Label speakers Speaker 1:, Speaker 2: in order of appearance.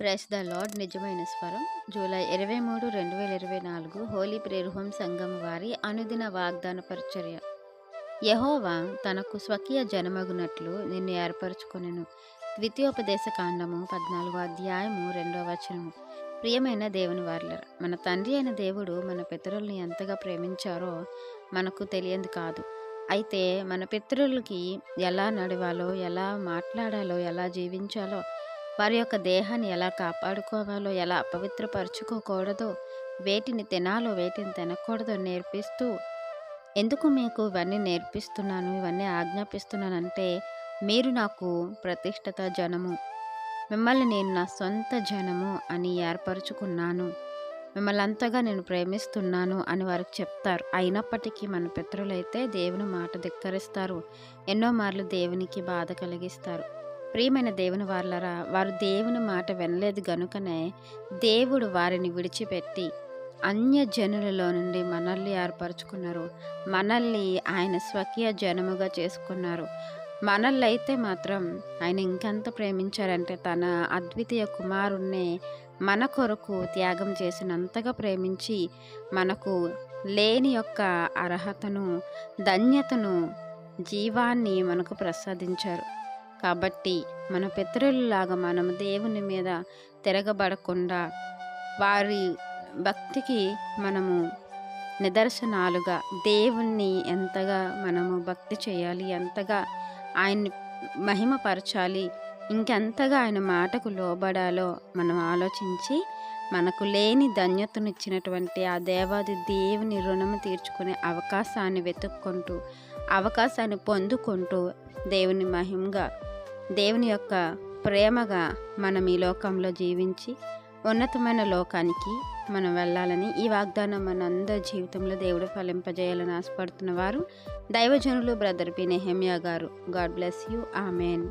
Speaker 1: Press the lord నిజమైన స్వరం. July ఇరవై మూడు రెండు వేల ఇరవై నాలుగు హోలీ ప్రేరుహం సంఘం వారి అనుదిన వాగ్దాన పరిచర్య. యహోవా తనకు స్వకీయ జనమగునట్లు నిన్ను ఏర్పరచుకొనెను. ద్వితీయోపదేశ కాండము పద్నాలుగో అధ్యాయము రెండవ వచనము. ప్రియమైన దేవుని వార్లర మన తండ్రి అయిన దేవుడు మన పితరుల్ని ఎంతగా ప్రేమించారో మనకు తెలియదు కాదు. అయితే మన పితరులకి ఎలా నడవాలో ఎలా మాట్లాడాలో ఎలా జీవించాలో వారి యొక్క దేహాన్ని ఎలా కాపాడుకోవాలో ఎలా అపవిత్రపరచుకోకూడదో వేటిని తినాలో వేటిని తినకూడదో నేర్పిస్తూ ఎందుకు మీకు ఇవన్నీ నేర్పిస్తున్నాను ఇవన్నీ ఆజ్ఞాపిస్తున్నానంటే మీరు నాకు ప్రతిష్టత జనము. మిమ్మల్ని నేను నా సొంత జనము అని ఏర్పరచుకున్నాను. మిమ్మల్ని అంతగా నేను ప్రేమిస్తున్నాను అని వారికి చెప్తారు. అయినప్పటికీ మన పితరులైతే దేవుని మాట ధిక్కరిస్తారు. ఎన్నో మార్లు దేవునికి బాధ కలిగిస్తారు. ప్రియమైన దేవుని వాళ్ళరా వారు దేవుని మాట వినలేదు గనుకనే దేవుడు వారిని విడిచిపెట్టి అన్య జనులలో నుండి మనల్ని ఏర్పరచుకున్నారు. మనల్ని ఆయన స్వకీయ జనముగా చేసుకున్నారు. మనల్లైతే అయితే మాత్రం ఆయన ఇంకెంత ప్రేమించారంటే తన అద్వితీయ కుమారుణ్ణే మన కొరకు త్యాగం చేసినంతగా ప్రేమించి మనకు లేని యొక్క అర్హతను ధన్యతను జీవాన్ని మనకు ప్రసాదించారు. కాబట్టి మన పితరులలాగా మనము దేవుని మీద తిరగబడకుండా వారి భక్తికి మనము నిదర్శనాలుగా దేవుణ్ణి ఎంతగా మనము భక్తి చేయాలి ఎంతగా ఆయన్ని మహిమపరచాలి ఇంకెంతగా ఆయన మాటకు లోబడాలో మనం ఆలోచించి మనకు లేని ధన్యతనిచ్చినటువంటి ఆ దేవాది దేవుని రుణము తీర్చుకునే అవకాశాన్ని వెతుక్కుంటూ అవకాశాన్ని పొందుకుంటూ దేవుని మహిమగా దేవుని యొక్క ప్రేమగా మనం ఈ లోకంలో జీవించి ఉన్నతమైన లోకానికి మనం వెళ్ళాలని ఈ వాగ్దానం మన అందరి జీవితంలో దేవుడు ఫలింపజేయాలని ఆశపడుతున్న వారు దైవజనులు బ్రదర్ పి. నెహమ్యా గారు. God bless you. Amen.